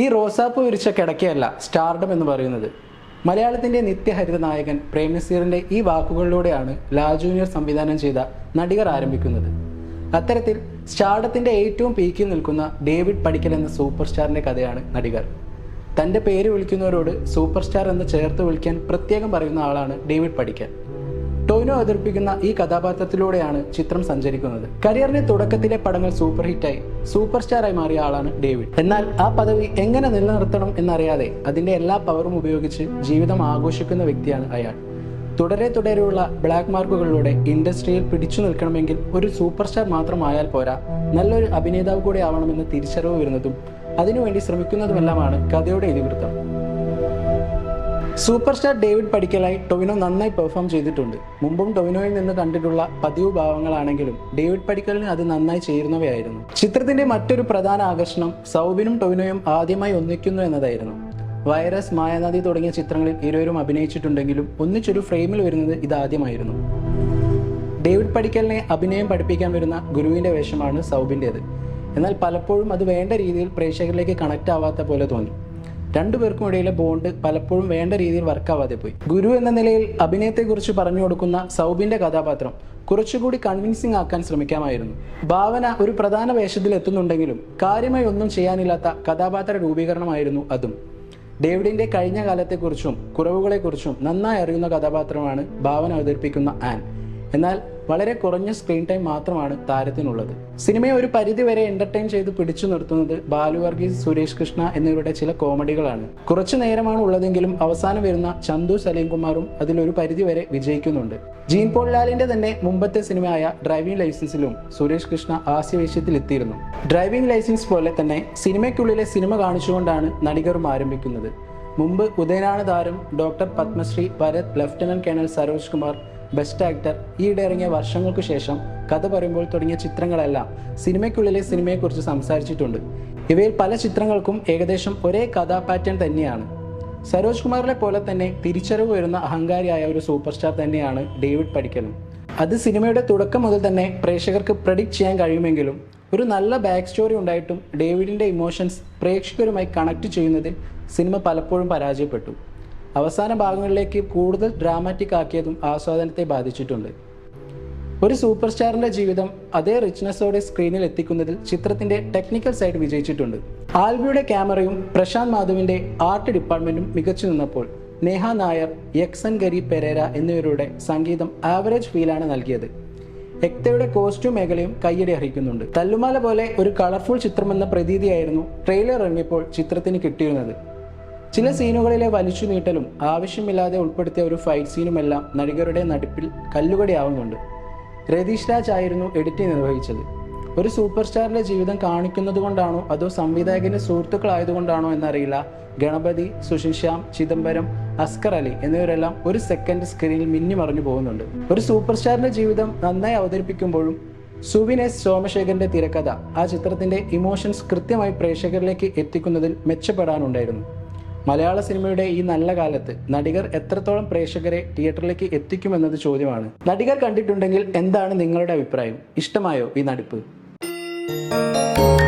ഈ റോസാപ്പ് വിരിച്ച കിടക്കയല്ല സ്റ്റാർഡം എന്ന് പറയുന്നത്. മലയാളത്തിന്റെ നിത്യഹരിത നായകൻ പ്രേംനസീറിന്റെ ഈ വാക്കുകളിലൂടെയാണ് ലാൽ ജൂനിയർ സംവിധാനം ചെയ്ത നടികർ ആരംഭിക്കുന്നത്. അത്തരത്തിൽ സ്റ്റാർഡത്തിന്റെ ഏറ്റവും പീക്കിൽ നിൽക്കുന്ന ഡേവിഡ് പടിക്കൽ എന്ന സൂപ്പർ സ്റ്റാറിന്റെ കഥയാണ് നടികർ തന്റെ പേര് വിളിക്കുന്നവരോട് സൂപ്പർ സ്റ്റാർ എന്ന് ചേർത്ത് വിളിക്കാൻ പ്രത്യേകം പറയുന്ന ആളാണ് ഡേവിഡ് പടിക്കൽ. ടോവിനോ അവതരിപ്പിക്കുന്ന ഈ കഥാപാത്രത്തിലൂടെയാണ് ചിത്രം സഞ്ചരിക്കുന്നത്. കരിയറിന്റെ തുടക്കത്തിലെ പടങ്ങൾ സൂപ്പർ ഹിറ്റായി. സൂപ്പർ സ്റ്റാറായി മാറിയ ആളാണ് ഡേവിഡ്. എന്നാൽ ആ പദവി എങ്ങനെ നിലനിർത്തണം എന്നറിയാതെ അതിന്റെ എല്ലാ പവറും ഉപയോഗിച്ച് ജീവിതം ആഘോഷിക്കുന്ന വ്യക്തിയാണ് അയാൾ. തുടരെ തുടരെയുള്ള ബ്ലാക്ക് മാർക്കുകളിലൂടെ ഇൻഡസ്ട്രിയിൽ പിടിച്ചു നിൽക്കണമെങ്കിൽ ഒരു സൂപ്പർ സ്റ്റാർ മാത്രമായാൽ പോരാ. നല്ലൊരു അഭിനേതാവ് കൂടെ ആവണമെന്ന് തിരിച്ചറിവ് വരുന്നതും അതിനുവേണ്ടി ശ്രമിക്കുന്നതുമെല്ലാമാണ് കഥയുടെ ഇതിവൃത്തം. സൂപ്പർ സ്റ്റാർ ഡേവിഡ് പടിക്കലായി ടൊവിനോ നന്നായി പെർഫോം ചെയ്തിട്ടുണ്ട്. മുമ്പും ടൊവിനോയിൽ നിന്ന് കണ്ടിട്ടുള്ള പതിവ് ഭാവങ്ങളാണെങ്കിലും ഡേവിഡ് പടിക്കലിന് അത് നന്നായി ചേരുന്നവയായിരുന്നു. ചിത്രത്തിന്റെ മറ്റൊരു പ്രധാന ആകർഷണം സൗബിനും ടൊവിനോയും ആദ്യമായി ഒന്നിക്കുന്നു എന്നതായിരുന്നു. വൈറസ് മായാനദി തുടങ്ങിയ ചിത്രങ്ങളിൽ ഇരുവരും അഭിനയിച്ചിട്ടുണ്ടെങ്കിലും ഒന്നിച്ചൊരു ഫ്രെയിമിൽ വരുന്നത് ഇതാദ്യമായിരുന്നു. ഡേവിഡ് പടിക്കലിനെ അഭിനയം പഠിപ്പിക്കാൻ വരുന്ന ഗുരുവിന്റെ വേഷമാണ് സൗബിന്റേത് എന്നാൽ പലപ്പോഴും അത് വേണ്ട രീതിയിൽ പ്രേക്ഷകരിലേക്ക് കണക്റ്റ് ആവാത്ത പോലെ തോന്നി. രണ്ടുപേർക്കും ഇടയിലെ ബോണ്ട് പലപ്പോഴും വേണ്ട രീതിയിൽ വർക്കാവാതെ പോയി. ഗുരു എന്ന നിലയിൽ അഭിനയത്തെക്കുറിച്ച് പറഞ്ഞു കൊടുക്കുന്ന സൗബിന്റെ കഥാപാത്രം കുറച്ചുകൂടി കൺവിൻസിംഗ് ആക്കാൻ ശ്രമിക്കാമായിരുന്നു. ഭാവന ഒരു പ്രധാന വേഷത്തിൽ എത്തുന്നുണ്ടെങ്കിലും കാര്യമായി ഒന്നും ചെയ്യാനില്ലാത്ത കഥാപാത്ര രൂപീകരണമായിരുന്നു അതും. ഡേവിഡിന്റെ കഴിഞ്ഞ കാലത്തെക്കുറിച്ചും കുറവുകളെക്കുറിച്ചും നന്നായി അറിയുന്ന കഥാപാത്രമാണ് ഭാവന അവതരിപ്പിക്കുന്ന ആൻ. എന്നാൽ വളരെ കുറഞ്ഞ സ്ക്രീൻ ടൈം മാത്രമാണ് താരത്തിനുള്ളത്. സിനിമയെ ഒരു പരിധി വരെ എന്റർടൈൻ ചെയ്ത് പിടിച്ചു നിർത്തുന്നത് ബാലു വർഗീസ് സുരേഷ് കൃഷ്ണ എന്നിവരുടെ ചില കോമഡികളാണ്. കുറച്ചു നേരമാണ് ഉള്ളതെങ്കിലും അവസാനം വരുന്ന ചന്തു സലീംകുമാറും അതിലൊരു പരിധി വരെ വിജയിക്കുന്നുണ്ട്. ജീൻ പോൾ ലാലിന്റെ തന്നെ മുമ്പത്തെ സിനിമയായ ഡ്രൈവിംഗ് ലൈസൻസിലും സുരേഷ് കൃഷ്ണ ഹാസ്യവേശ്യത്തിൽ എത്തിയിരുന്നു ഡ്രൈവിംഗ് ലൈസൻസ് പോലെ തന്നെ സിനിമയ്ക്കുള്ളിലെ സിനിമ കാണിച്ചുകൊണ്ടാണ് നടികറും ആരംഭിക്കുന്നത്. മുമ്പ് ഉദയനാണ് താരം doctor Padmashri Bharat lieutenant colonel Saroj Kumar best actor ഈയിടെ ഇറങ്ങിയ വർഷങ്ങൾക്ക് ശേഷം കഥ പറയുമ്പോൾ തുടങ്ങിയ ചിത്രങ്ങളെല്ലാം സിനിമയ്ക്കുള്ളിലെ സിനിമയെക്കുറിച്ച് സംസാരിച്ചിട്ടുണ്ട്. ഇവയിൽ പല ചിത്രങ്ങൾക്കും ഏകദേശം ഒരേ കഥാ പാറ്റേൺ തന്നെയാണ്. സരോജ് കുമാറിനെ പോലെ തന്നെ തിരിച്ചറിവ് വരുന്ന അഹങ്കാരിയായ ഒരു സൂപ്പർ സ്റ്റാർ തന്നെയാണ് ഡേവിഡ് പഠിക്കലും അത് സിനിമയുടെ തുടക്കം മുതൽ തന്നെ പ്രേക്ഷകർക്ക് പ്രഡിക്റ്റ് ചെയ്യാൻ കഴിയുമെങ്കിലും ഒരു നല്ല ബാക്ക് സ്റ്റോറി ഉണ്ടായിട്ടും ഡേവിഡിന്റെ ഇമോഷൻസ് പ്രേക്ഷകരുമായി കണക്ട് ചെയ്യുന്നതിൽ സിനിമ പലപ്പോഴും പരാജയപ്പെട്ടു. അവസാന ഭാഗങ്ങളിലേക്ക് കൂടുതൽ ഡ്രാമാറ്റിക് ആക്കിയതും ആസ്വാദനത്തെ ബാധിച്ചിട്ടുണ്ട്. ഒരു സൂപ്പർ സ്റ്റാറിന്റെ ജീവിതം അതേ റിച്ച്നെസ്സോടെ സ്ക്രീനിൽ എത്തിക്കുന്നതിൽ ചിത്രത്തിന്റെ ടെക്നിക്കൽ സൈഡ് വിജയിച്ചിട്ടുണ്ട്. ആൽബിയുടെ ക്യാമറയും പ്രശാന്ത് മാധവിന്റെ ആർട്ട് ഡിപ്പാർട്ട്മെന്റും മികച്ചു നിന്നപ്പോൾ നേഹ നായർ യക്സൻ ഗരി പെരേര എന്നിവരുടെ സംഗീതം ആവറേജ് ഫീലാണ് നൽകിയത്. എക്തയുടെ കോസ്റ്റ്യൂം മേഖലയും കയ്യടി അർഹിക്കുന്നുണ്ട്. തല്ലുമാല പോലെ ഒരു കളർഫുൾ ചിത്രമെന്ന പ്രതീതിയായിരുന്നു ട്രെയിലർ ഇറങ്ങിയപ്പോൾ ചിത്രത്തിന് കിട്ടിയിരുന്നത്. ചില സീനുകളിലെ വലിച്ചു നീട്ടലും ആവശ്യമില്ലാതെ ഉൾപ്പെടുത്തിയ ഒരു ഫൈറ്റ് സീനുമെല്ലാം നടികരുടെ നടിപ്പിൽ കല്ലുകടിയാവുന്നുണ്ട്. രതീഷ് രാജ് ആയിരുന്നു എഡിറ്റിംഗ് നിർവഹിച്ചത്. ഒരു സൂപ്പർ സ്റ്റാറിന്റെ ജീവിതം കാണിക്കുന്നത് കൊണ്ടാണോ? അതോ സംവിധായകന്റെ സുഹൃത്തുക്കളായതുകൊണ്ടാണോ എന്നറിയില്ല. ഗണപതി സുഷിൻ ശ്യാം ചിദംബരം അസ്കർ അലി എന്നിവരെല്ലാം ഒരു സെക്കൻഡ് സ്ക്രീനിൽ മിന്നിമറിഞ്ഞു പോകുന്നുണ്ട്. ഒരു സൂപ്പർ സ്റ്റാറിന്റെ ജീവിതം നന്നായി അവതരിപ്പിക്കുമ്പോഴും സുവിൻ സോമശേഖരന്റെ തിരക്കഥ ആ ചിത്രത്തിന്റെ ഇമോഷൻസ് കൃത്യമായി പ്രേക്ഷകരിലേക്ക് എത്തിക്കുന്നതിൽ മെച്ചപ്പെടാനുണ്ടായിരുന്നു. മലയാള സിനിമയുടെ ഈ നല്ല കാലത്ത് നടികർ എത്രത്തോളം പ്രേക്ഷകരെ തിയേറ്ററിലേക്ക് എത്തിക്കുമെന്നത് ചോദ്യമാണ്. നടികർ കണ്ടിട്ടുണ്ടെങ്കിൽ എന്താണ് നിങ്ങളുടെ അഭിപ്രായം? ഇഷ്ടമായോ ഈ നടിപ്പ്? you